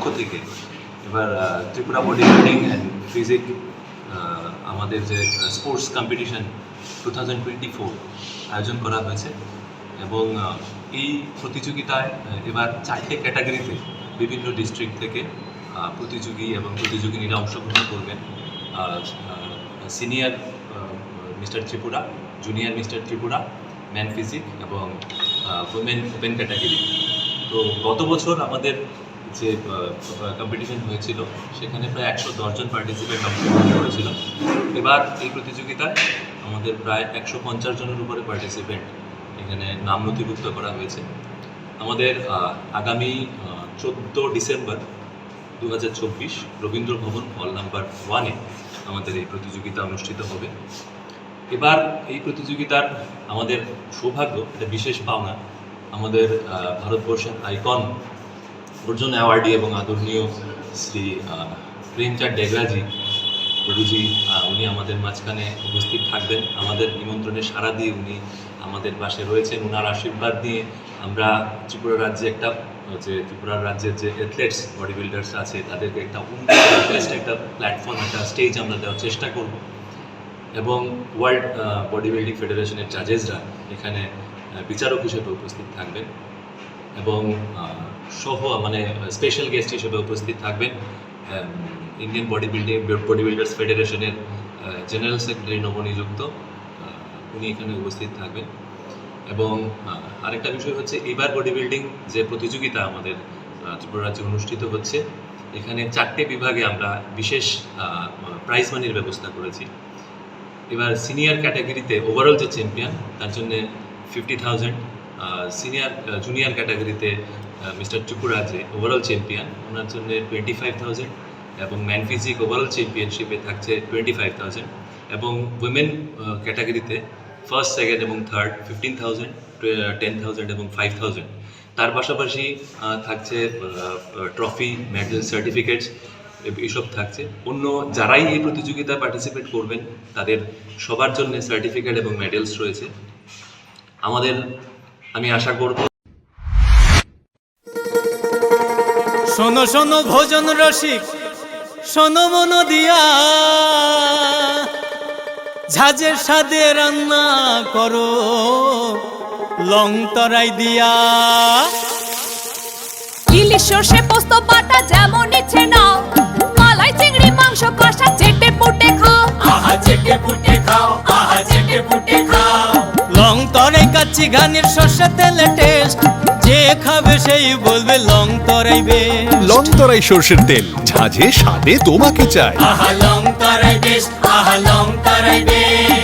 পক্ষ থেকে। এবার Tripura body building and physique আমাদের যে sports competition two thousand twenty four আয়োজন করা হয়েছে এবং এই প্রতিযোগিতায় এবার চারটে ক্যাটাগরিতে বিভিন্ন ডিস্ট্রিক্ট থেকে প্রতিযোগী এবং প্রতিযোগিনীরা অংশগ্রহণ করবেন। Senior mister Tripura junior mister Tripura man physique এবং ওমেন ওপেন ক্যাটাগরি তো গত বছর আমাদের যে কম্পিটিশন হয়েছিল, সেখানে প্রায় একশো দশজন পার্টিসিপেন্ট অংশগ্রহণ করেছিল। এবার এই প্রতিযোগিতায় আমাদের প্রায় একশো পঞ্চাশ জনের উপরে পার্টিসিপেন্ট এখানে নাম নথিভুক্ত করা হয়েছে। আমাদের আগামী চোদ্দ ডিসেম্বর দু হাজার চব্বিশ রবীন্দ্র ভবন হল নাম্বার ওয়ানে আমাদের এই প্রতিযোগিতা অনুষ্ঠিত হবে। এবার এই প্রতিযোগিতার আমাদের সৌভাগ্য, একটা বিশেষ পাওনা, আমাদের ভারতবর্ষের আইকন অর্জুন অ্যাওয়ার্ডি এবং আদরণীয় শ্রী প্রেমচাঁদ ডেগরাজি প্রভুজি উনি আমাদের মাঝখানে উপস্থিত থাকবেন। আমাদের নিমন্ত্রণে সাড়া দিয়ে উনি আমাদের পাশে রয়েছেন। ওনার আশীর্বাদ নিয়ে আমরা ত্রিপুরা রাজ্যে একটা, যে ত্রিপুরা রাজ্যের যে অ্যাথলেটস বডি বিল্ডার্স আছে, তাদেরকে একটা বেস্ট একটা প্ল্যাটফর্ম একটা স্টেজ আমরা দেওয়ার চেষ্টা করব। এবং ওয়ার্ল্ড বডি বিল্ডিং ফেডারেশনের জাজেসরা এখানে বিচারক হিসেবে উপস্থিত থাকবেন। এবং সহ মানে স্পেশাল গেস্ট হিসেবে উপস্থিত থাকবেন Indian body building body builders ফেডারেশনের জেনারেল সেক্রেটারি নবনিযুক্ত উনি এখানে উপস্থিত থাকবেন। এবং আরেকটা বিষয় হচ্ছে, এবার বডি বিল্ডিং যে প্রতিযোগিতা আমাদের ত্রিপুরা রাজ্যে অনুষ্ঠিত হচ্ছে, এখানে চারটে বিভাগে আমরা বিশেষ প্রাইজ মানির ব্যবস্থা করেছি। এবার সিনিয়র ক্যাটাগরিতে ওভারঅল যে চ্যাম্পিয়ন তার জন্য ফিফটি থাউজেন্ড সিনিয়র জুনিয়র ক্যাটাগরিতে মিস্টার চুকুরা যে ওভারঅল চ্যাম্পিয়ন ওনার জন্য টোয়েন্টি ফাইভ থাউজেন্ড এবং ম্যান ফিজিক ওভারঅল চ্যাম্পিয়নশিপে থাকছে টোয়েন্টি ফাইভ থাউজেন্ড এবং উইমেন ক্যাটাগরিতে ফার্স্ট সেকেন্ড এবং third fifteen thousand ten thousand এবং ফাইভ থাউজেন্ড তার পাশাপাশি থাকছে ট্রফি মেডেল সার্টিফিকেটস এইসব থাকছে। অন্য যারাই এই প্রতিযোগিতায় পার্টিসিপেট করবেন, তাদের সবার জন্য সার্টিফিকেট এবং মেডেলস রয়েছে। আমাদের আমি আশা করব শোনো শোনো ভোজন রসিক শোনো মন দিয়া। ঝাঁঝের সাদে রান্না করো লং তরাই দিয়া। ইলিশ সর্ষে পোস্ত বাটা যেমন ইচ্ছে নাও মালাই চিংড়ি মাংস কষা দেশি গানের শস্য তেলে টেস্ট যে খাবে সেই বলবে লং তরাই লং তরাই সর্ষের তেল ঝাঁঝে স্বাদে তোমাকে চাই। আহা লং তরাই বেশ আহা লং তরাই